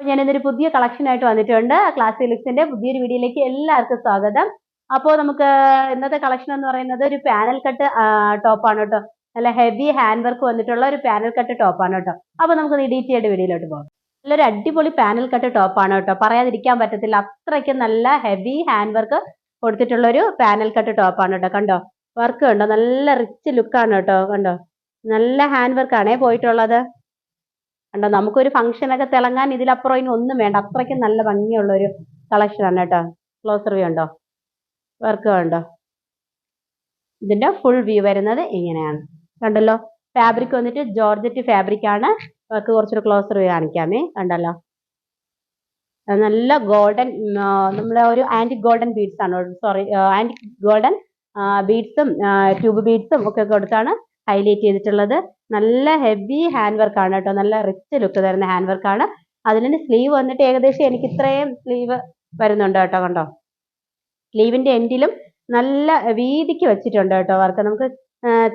അപ്പോൾ ഞാൻ ഇന്നൊരു പുതിയ കളക്ഷൻ ആയിട്ട് വന്നിട്ടുണ്ട്. ക്ലാസ് ലുക്സിന്റെ പുതിയൊരു വീഡിയോയിലേക്ക് എല്ലാവർക്കും സ്വാഗതം. അപ്പോൾ നമുക്ക് ഇന്നത്തെ കളക്ഷൻ എന്ന് പറയുന്നത് ഒരു പാനൽ കട്ട് ടോപ്പാണ് കേട്ടോ. നല്ല ഹെവി ഹാൻഡ് വർക്ക് വന്നിട്ടുള്ള ഒരു പാനൽ കട്ട് ടോപ്പാണ് കേട്ടോ. അപ്പോൾ നമുക്ക് ഡീറ്റെയിൽഡ് വീഡിയോയിലോട്ട് പോകാം. നല്ലൊരു അടിപൊളി പാനൽ കട്ട് ടോപ്പാണ് കേട്ടോ. പറയാതിരിക്കാൻ പറ്റത്തില്ല. അത്രയ്ക്ക് നല്ല ഹെവി ഹാൻഡ് വർക്ക് കൊടുത്തിട്ടുള്ള ഒരു പാനൽ കട്ട് ടോപ്പാണ് കേട്ടോ. കണ്ടോ? വർക്ക് കണ്ടോ? നല്ല റിച്ച് ലുക്കാണ് കേട്ടോ. കണ്ടോ? നല്ല ഹാൻഡ് വർക്കാണേ പോയിട്ടുള്ളത്. കണ്ടോ? നമുക്കൊരു ഫംഗ്ഷനൊക്കെ തിളങ്ങാൻ ഇതിലപ്പുറം ഇനി ഒന്നും വേണ്ട. അത്രയ്ക്ക് നല്ല ഭംഗിയുള്ള ഒരു കളക്ഷനാണ് കേട്ടോ. ക്ലോസർ വ്യൂ ഉണ്ടോ? വർക്ക് വേണ്ടോ ഇതിന്റെ ഫുൾ വ്യൂ വരുന്നത് ഇങ്ങനെയാണ്. കണ്ടല്ലോ? ഫാബ്രിക് വന്നിട്ട് ജോർജറ്റ് ഫാബ്രിക് ആണ്. വർക്ക് കുറച്ചൊരു ക്ലോസർ വ്യൂ കാണിക്കാമേ. കണ്ടല്ലോ? നല്ല ഗോൾഡൻ നമ്മളെ ഒരു ആന്റി ഗോൾഡൻ ബീഡ്സ് ആണ്. സോറി ആന്റി ഗോൾഡൻ ബീഡ്സും ട്യൂബ് ബീഡ്സും ഒക്കെ കൊടുത്താണ് ഹൈലൈറ്റ് ചെയ്തിട്ടുള്ളത്. നല്ല ഹെവി ഹാൻഡ് വർക്ക് ആണ് കേട്ടോ. നല്ല റിച്ച് ലുക്ക് തരുന്ന ഹാൻഡ് വർക്ക് ആണ്. അതിന് സ്ലീവ് വന്നിട്ട് ഏകദേശം എനിക്ക് ഇത്രയും സ്ലീവ് വരുന്നുണ്ട് കേട്ടോ കണ്ടോ? സ്ലീവിന്റെ എൻഡിലും നല്ല വീതിക്ക് വെച്ചിട്ടുണ്ട് കേട്ടോ വർക്ക് നമുക്ക്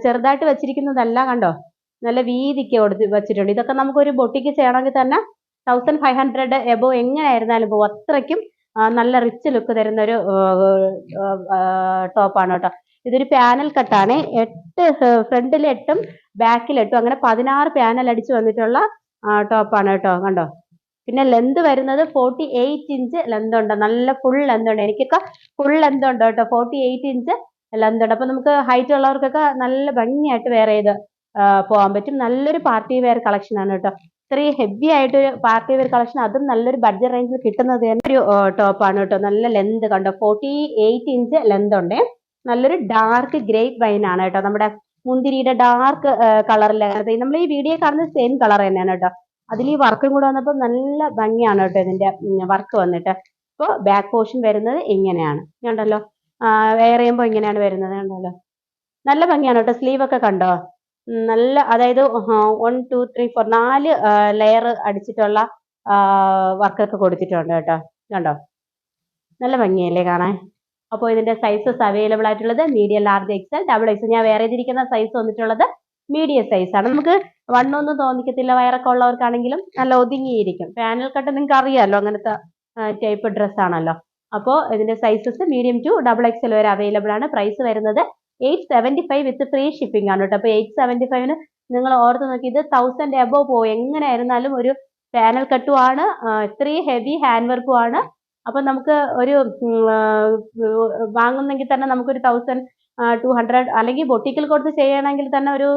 ചെറുതായിട്ട് വെച്ചിരിക്കുന്നതല്ല കണ്ടോ? നല്ല വീതിക്ക് കൊടുത്ത് വെച്ചിട്ടുണ്ട്. ഇതൊക്കെ നമുക്കൊരു ബൊട്ടിക്ക് ചെയ്യണമെങ്കിൽ തന്നെ തൗസൻഡ് ഫൈവ് ഹൺഡ്രഡ് എബോ എങ്ങനെയായിരുന്നാലും പോകും അത്രയ്ക്കും നല്ല റിച്ച് ലുക്ക് തരുന്ന ഒരു ടോപ്പാണ് കേട്ടോ. ഇതൊരു പാനൽ കട്ടാണ് എട്ട് ഫ്രണ്ടിൽ എട്ടും ബാക്കിൽ എട്ടും. അങ്ങനെ പതിനാറ് പാനൽ അടിച്ച് വന്നിട്ടുള്ള ടോപ്പാണ് കേട്ടോ. കണ്ടോ? പിന്നെ ലെന്ത് വരുന്നത് ഫോർട്ടി എയ്റ്റ് ഇഞ്ച് ലെന്ത് ഉണ്ട്. നല്ല ഫുൾ ലെന്ത് ഉണ്ട്. എനിക്കൊക്കെ ഫുൾ ലെന്ത് ഉണ്ട് കേട്ടോ. ഫോർട്ടി എയ്റ്റ് ഇഞ്ച് ലെന്ത് ഉണ്ട്. അപ്പൊ നമുക്ക് ഹൈറ്റ് ഉള്ളവർക്കൊക്കെ നല്ല ഭംഗിയായിട്ട് വേറെ ചെയ്ത് പോകാൻ പറ്റും. നല്ലൊരു പാർട്ടി വെയർ കളക്ഷൻ ആണ് കേട്ടോ. ഇത്രയും ഹെവി ആയിട്ട് ഒരു പാർട്ടി വെയർ കളക്ഷൻ അതും നല്ലൊരു ബഡ്ജറ്റ് റേഞ്ചിൽ കിട്ടുന്നത് തന്നെ ഒരു ടോപ്പാണ് കേട്ടോ. നല്ല ലെന്ത് കണ്ടോ? ഫോർട്ടി എയ്റ്റ് ഇഞ്ച് ലെന്ത് ഉണ്ട്. നല്ലൊരു ഡാർക്ക് ഗ്രേപ്പ് വൈൻ ആണ് കേട്ടോ. നമ്മുടെ മുന്തിരിയുടെ ഡാർക്ക് കളറിൽ നമ്മൾ ഈ വീഡിയോ കാണുന്ന സെയിം കളർ തന്നെയാണ് കേട്ടോ. അതിൽ ഈ വർക്കും കൂടെ വന്നപ്പോൾ നല്ല ഭംഗിയാണ് കേട്ടോ ഇതിന്റെ വർക്ക് വന്നിട്ട്. ഇപ്പോൾ ബാക്ക് പോർഷൻ വരുന്നത് ഇങ്ങനെയാണ്. കണ്ടല്ലോ? വെയർ ചെയ്യുമ്പോൾ ഇങ്ങനെയാണ് വരുന്നത് കണ്ടല്ലോ? നല്ല ഭംഗിയാണ് കേട്ടോ. സ്ലീവ് ഒക്കെ കണ്ടോ? നല്ല അതായത് വൺ ടു ത്രീ ഫോർ നാല് ലെയർ അടിച്ചിട്ടുള്ള വർക്കൊക്കെ കൊടുത്തിട്ടുണ്ട് കേട്ടോ. കണ്ടോ? നല്ല ഭംഗിയല്ലേ കാണാൻ? അപ്പോൾ ഇതിന്റെ സൈസസ് അവൈലബിൾ ആയിട്ടുള്ളത് medium large XL double XL ഞാൻ വേറെ ചെയ്തിരിക്കുന്ന സൈസ് വന്നിട്ടുള്ളത് മീഡിയം സൈസ് ആണ്. നമുക്ക് വണ്ണൊന്നും തോന്നിക്കത്തില്ല. വയറൊക്കെ ഉള്ളവർക്കാണെങ്കിലും നല്ല ഒതുങ്ങിയിരിക്കും. പാനൽ കട്ട് നിങ്ങൾക്ക് അറിയാമല്ലോ അങ്ങനത്തെ ടൈപ്പ് ഡ്രസ് ആണല്ലോ. അപ്പോൾ ഇതിന്റെ sizes medium to double XL വരെ അവൈലബിൾ ആണ്. പ്രൈസ് വരുന്നത് eight seventy five with free shipping ആണ് കേട്ടോ. അപ്പോൾ എയ്റ്റ് സെവന്റി ഫൈവിന് നിങ്ങൾ ഓർത്ത് നോക്കി ഇത് തൗസൻഡ് എബോ പോകും എങ്ങനെ ആയിരുന്നാലും ഒരു പാനൽ കട്ടുമാണ് ഇത്രയും ഹെവി ഹാൻഡ് വർക്കും ആണ്. അപ്പം നമുക്ക് ഒരു വാങ്ങുന്നെങ്കിൽ തന്നെ നമുക്കൊരു തൗസൻഡ് ടു ഹൺഡ്രഡ് അല്ലെങ്കിൽ ബൊട്ടിക്കൽ കൊടുത്ത് ചെയ്യണമെങ്കിൽ തന്നെ ഒരു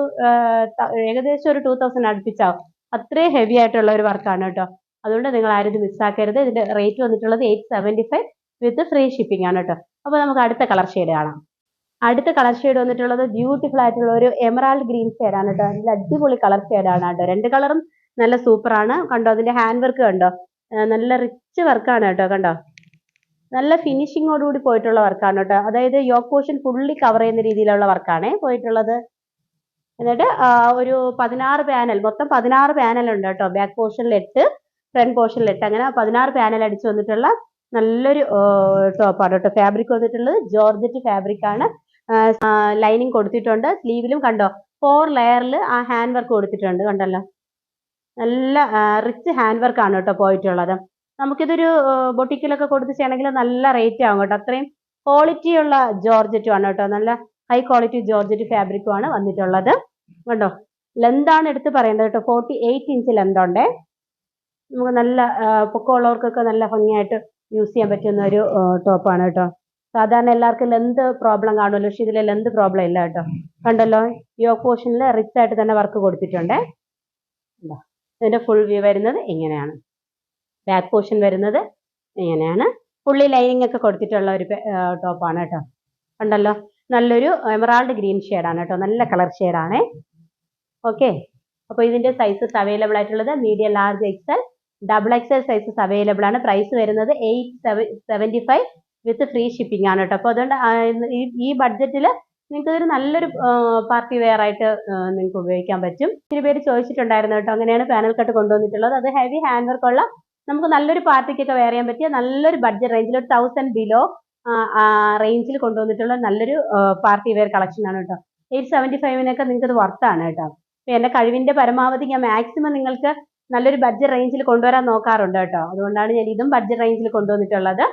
ഏകദേശം ഒരു ടൂ തൗസൻഡ് അടുപ്പിച്ചാവും അത്രയും ഹെവി ആയിട്ടുള്ള ഒരു വർക്കാണ് കേട്ടോ. അതുകൊണ്ട് നിങ്ങൾ ആരും ഇത് മിസ്സാക്കരുത് ഇതിന്റെ റേറ്റ് വന്നിട്ടുള്ളത് eight seventy five with free shipping ആണ് കേട്ടോ. അപ്പോൾ നമുക്ക് അടുത്ത കളർ ഷെയ്ഡ് കാണാം. അടുത്ത കളർ ഷെയ്ഡ് വന്നിട്ടുള്ളത് ബ്യൂട്ടിഫുൾ ആയിട്ടുള്ള ഒരു എമറാൾഡ് ഗ്രീൻ ഷെയ്ഡാണ് കേട്ടോ. നല്ല അടിപൊളി കളർ ഷെയ്ഡാണ് കേട്ടോ. രണ്ട് കളറും നല്ല സൂപ്പറാണ് കണ്ടോ അതിന്റെ ഹാൻഡ് വർക്ക് കണ്ടോ? നല്ല റിച്ച് വർക്കാണ് കേട്ടോ കണ്ടോ? നല്ല ഫിനിഷിങ്ങോടുകൂടി പോയിട്ടുള്ള വർക്കാണ് കേട്ടോ. അതായത് യോക്ക് പോർഷൻ ഫുള്ളി കവർ ചെയ്യുന്ന രീതിയിലുള്ള വർക്കാണ് പോയിട്ടുള്ളത്. എന്നിട്ട് ഒരു പതിനാറ് പാനൽ മൊത്തം പതിനാറ് പാനൽ ഉണ്ട് കേട്ടോ. ബാക്ക് പോർഷനിൽ എട്ട് ഫ്രണ്ട് പോർഷനിൽ എട്ട്. അങ്ങനെ പതിനാറ് പാനൽ അടിച്ചു വന്നിട്ടുള്ള നല്ലൊരു ടോപ്പാണ് കേട്ടോ. ഫാബ്രിക് വന്നിട്ടുള്ളത് ജോർജറ്റ് ഫാബ്രിക് ആണ്. ലൈനിങ് കൊടുത്തിട്ടുണ്ട്. സ്ലീവിലും കണ്ടോ? ഫോർ ലെയറിൽ ആ ഹാൻഡ് വർക്ക് കൊടുത്തിട്ടുണ്ട് കണ്ടല്ലോ? നല്ല റിച്ച് ഹാൻഡ് വർക്ക് ആണ് കേട്ടോ പോയിട്ടുള്ളത്. നമുക്കിതൊരു ബൊട്ടിക്കിലൊക്കെ കൊടുത്ത് ചെയ്യണമെങ്കിൽ നല്ല റേറ്റ് ആവും കേട്ടോ. അത്രയും ക്വാളിറ്റി ഉള്ള ജോർജറ്റും ആണ് കേട്ടോ. നല്ല ഹൈ ക്വാളിറ്റി ജോർജറ്റ് ഫാബ്രിക്കും ആണ് വന്നിട്ടുള്ളത്. കണ്ടോ? ലെന്താണ് എടുത്ത് പറയേണ്ടത് കേട്ടോ. ഫോർട്ടി എയ്റ്റ് ഇഞ്ച് ലെന്ത് ഉണ്ട്. നമുക്ക് നല്ല പൊക്കമുള്ളവർക്കൊക്കെ നല്ല ഭംഗിയായിട്ട് യൂസ് ചെയ്യാൻ പറ്റുന്ന ഒരു ടോപ്പാണ് കേട്ടോ. സാധാരണ എല്ലാവർക്കും ലെന്ത് പ്രോബ്ലം കാണുമല്ലോ. പക്ഷെ ഇതിൽ ലെന്ത് പ്രോബ്ലം ഇല്ല കേട്ടോ. കണ്ടല്ലോ? യോഗ പോർഷനിൽ റിച്ച് ആയിട്ട് തന്നെ വർക്ക് കൊടുത്തിട്ടുണ്ട്. ഇതിന്റെ ഫുൾ വ്യൂ വരുന്നത് ഇങ്ങനെയാണ്. ബാക്ക് പോർഷൻ വരുന്നത് ഇങ്ങനെയാണ്. ഫുള്ളി ലൈനിങ് ഒക്കെ കൊടുത്തിട്ടുള്ള ഒരു ടോപ്പാണ് കേട്ടോ. ഉണ്ടല്ലോ നല്ലൊരു എമറാൾഡ് ഗ്രീൻ ഷെയ്ഡാണ് കേട്ടോ. നല്ല കളർ ഷെയ്ഡാണേ ഓക്കെ അപ്പോൾ ഇതിന്റെ സൈസസ് അവൈലബിൾ ആയിട്ടുള്ളത് medium large XL double XL sizes available ആണ്. പ്രൈസ് വരുന്നത് eight seven seventy five with free shipping ആണ് കേട്ടോ. അപ്പോൾ അതുകൊണ്ട് ഈ ബഡ്ജറ്റിൽ നിങ്ങൾക്ക് ഒരു നല്ലൊരു പാർട്ടി വെയർ ആയിട്ട് നിങ്ങൾക്ക് ഉപയോഗിക്കാൻ പറ്റും. ഒത്തിരി പേര് ചോദിച്ചിട്ടുണ്ടായിരുന്നു കേട്ടോ അങ്ങനെയാണ് പാനൽ കട്ട് കൊണ്ടുവന്നിട്ടുള്ളത്. അത് ഹെവി ഹാൻഡ് വർക്ക് ഉള്ള നമുക്ക് നല്ലൊരു പാർട്ടിക്കൊക്കെ വെയർ ചെയ്യാൻ പറ്റിയ നല്ലൊരു ബഡ്ജറ്റ് റേഞ്ചിൽ ഒരു തൗസൻഡ് ബിലോ റേഞ്ചിൽ കൊണ്ടുവന്നിട്ടുള്ള നല്ലൊരു പാർട്ടി വെയർ കളക്ഷൻ ആണ് കേട്ടോ. എയ്റ്റ് സെവന്റി ഫൈവിനൊക്കെ നിങ്ങൾക്ക് ഇത് വർത്താണ് കേട്ടോ. അപ്പോൾ എന്റെ കഴിവിന്റെ പരമാവധി ഞാൻ മാക്സിമം നിങ്ങൾക്ക് നല്ലൊരു ബഡ്ജറ്റ് റേഞ്ചിൽ കൊണ്ടുവരാൻ നോക്കാറുണ്ട് കേട്ടോ. അതുകൊണ്ടാണ് ഞാൻ ഇതും ബഡ്ജറ്റ് റേഞ്ചിൽ കൊണ്ടുവന്നിട്ടുള്ളത്.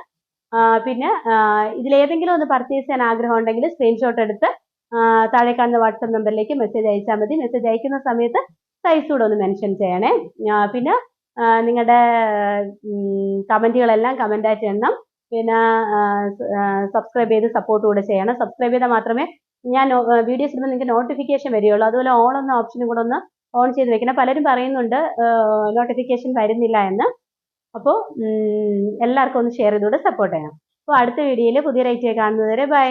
പിന്നെ ഇതിലേതെങ്കിലും ഒന്ന് പർച്ചേസ് ചെയ്യാൻ ആഗ്രഹം ഉണ്ടെങ്കിൽ സ്ക്രീൻഷോട്ട് എടുത്ത് താഴെ കാണുന്ന വാട്സപ്പ് നമ്പറിലേക്ക് മെസ്സേജ് അയച്ചാൽ മതി. മെസ്സേജ് അയക്കുന്ന സമയത്ത് സൈസ് കൂടെ ഒന്ന് മെൻഷൻ ചെയ്യണേ. പിന്നെ നിങ്ങളുടെ കമന്റുകളെല്ലാം കമന്റായിട്ട് എണ്ണം. പിന്നെ സബ്സ്ക്രൈബ് ചെയ്ത് സപ്പോർട്ട് കൂടെ ചെയ്യണം. സബ്സ്ക്രൈബ് ചെയ്താൽ മാത്രമേ ഞാൻ വീഡിയോസ് ഇടുമ്പോൾ നിങ്ങൾക്ക് നോട്ടിഫിക്കേഷൻ വരികയുള്ളൂ. അതുപോലെ ഓൾ എന്ന ഓപ്ഷനും കൂടെ ഒന്ന് ഓൺ ചെയ്ത് വെക്കണം. പലരും പറയുന്നുണ്ട് നോട്ടിഫിക്കേഷൻ വരുന്നില്ല എന്ന്. അപ്പോൾ എല്ലാവർക്കും ഒന്ന് ഷെയർ ചെയ്തുകൂടെ സപ്പോർട്ട് ചെയ്യണം. അപ്പോൾ അടുത്ത വീഡിയോയിൽ പുതിയ റേറ്റ് കാണുന്നതുവരെ ബൈ